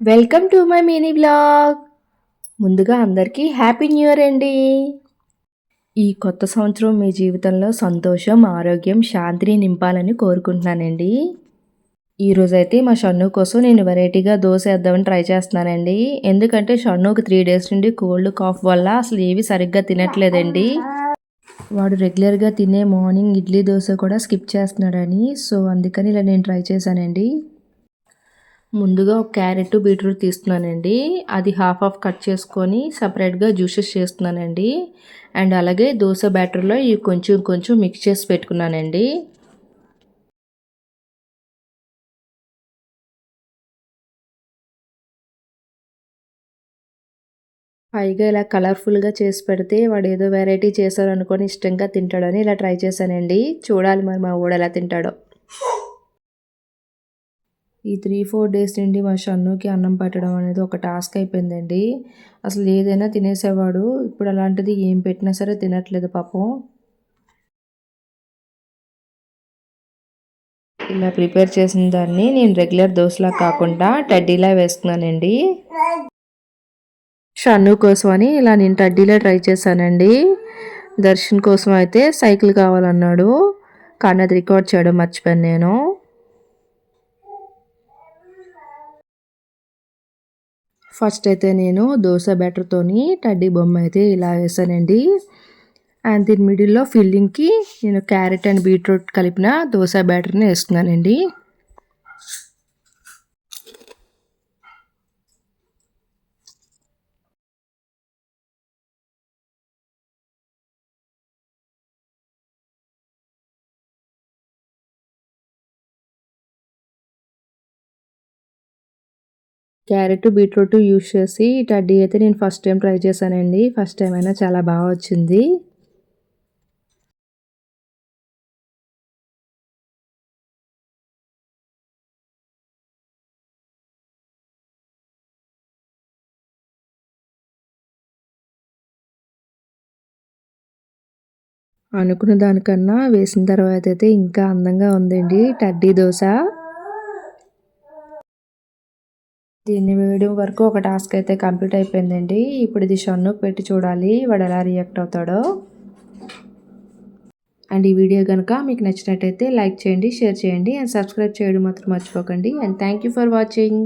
Welcome to my mini blog. ముందుగా అందరికీ happy new year అండి. ఈ కొత్త సంవత్సరం మీ జీవితంలో సంతోషం ఆరోగ్యం శాంతిని నింపాలని కోరుకుంటున్నానండి. ఈరోజైతే మా షన్ను కోసం నేను వెరైటీగా దోశ వేద్దామని ట్రై చేస్తున్నానండి. ఎందుకంటే షన్నుకి త్రీ డేస్ నుండి కోల్డ్ కాఫ్ వల్ల అసలు ఏవి సరిగ్గా తినట్లేదండి. వాడు రెగ్యులర్గా తినే మార్నింగ్ ఇడ్లీ దోశ కూడా స్కిప్ చేస్తున్నాడని సో అందుకని ఇలా నేను ట్రై చేశానండి. ముందుగా ఒక క్యారెట్ బీట్రూట్ తీస్తున్నానండి. అది హాఫ్ హాఫ్ కట్ చేసుకొని సపరేట్గా జ్యూసెస్ చేస్తున్నానండి. అండ్ అలాగే దోశ బ్యాటర్లో ఇవి కొంచెం కొంచెం మిక్స్ చేసి పెట్టుకున్నానండి. పైగా ఇలా కలర్ఫుల్గా చేసి పెడితే వాడు ఏదో వెరైటీ చేశారు అనుకొని ఇష్టంగా తింటాడని ఇలా ట్రై చేశానండి. చూడాలి మరి మా ఊడు ఎలా తింటాడో. ఈ త్రీ ఫోర్ డేస్ నుండి మా షన్నుకి అన్నం పెట్టడం అనేది ఒక టాస్క్ అయిపోయిందండి. అసలు ఏదైనా తినేసేవాడు ఇప్పుడు అలాంటిది ఏం పెట్టినా సరే తినట్లేదు పాపం. ఇలా ప్రిపేర్ చేసిన దాన్ని నేను రెగ్యులర్ దోశలా కాకుండా టడ్డీలా వేసుకున్నానండి షన్ను కోసం అని ఇలా నేను టడ్డీలా ట్రై చేశానండి. దర్శన్ కోసం అయితే సైకిల్ కావాలన్నాడు. కానీ అది రికార్డ్ చేయడం మర్చిపోయాను నేను. ఫస్ట్ అయితే నేను దోశ బ్యాటర్తోని టడ్డీ బొమ్మ అయితే ఇలా వేసానండి. అండ్ దీని మిడిల్లో ఫిల్లింగ్కి నేను క్యారెట్ అండ్ బీట్రూట్ కలిపిన దోశ బ్యాటర్ని వేస్తున్నానండి. క్యారెట్ బీట్రూట్ యూస్ చేసి టడ్డీ అయితే నేను ఫస్ట్ టైం ట్రై చేశానండి. ఫస్ట్ టైం అయినా చాలా బాగా వచ్చింది. అనుకున్న దానికన్నా వేసిన తర్వాత అయితే ఇంకా అందంగా ఉందండి. టడ్డీ దోశ. దీన్ని వేయడం వరకు ఒక టాస్క్ అయితే కంప్లీట్ అయిపోయిందండి. ఇప్పుడు ఇది షన్ను పెట్టి చూడాలి. వాడు ఎలా రియాక్ట్ అవుతాడో. అండ్ ఈ వీడియో కనుక మీకు నచ్చినట్టయితే లైక్ చేయండి షేర్ చేయండి అండ్ సబ్స్క్రైబ్ చేయడం మాత్రం మర్చిపోకండి. And thank for watching.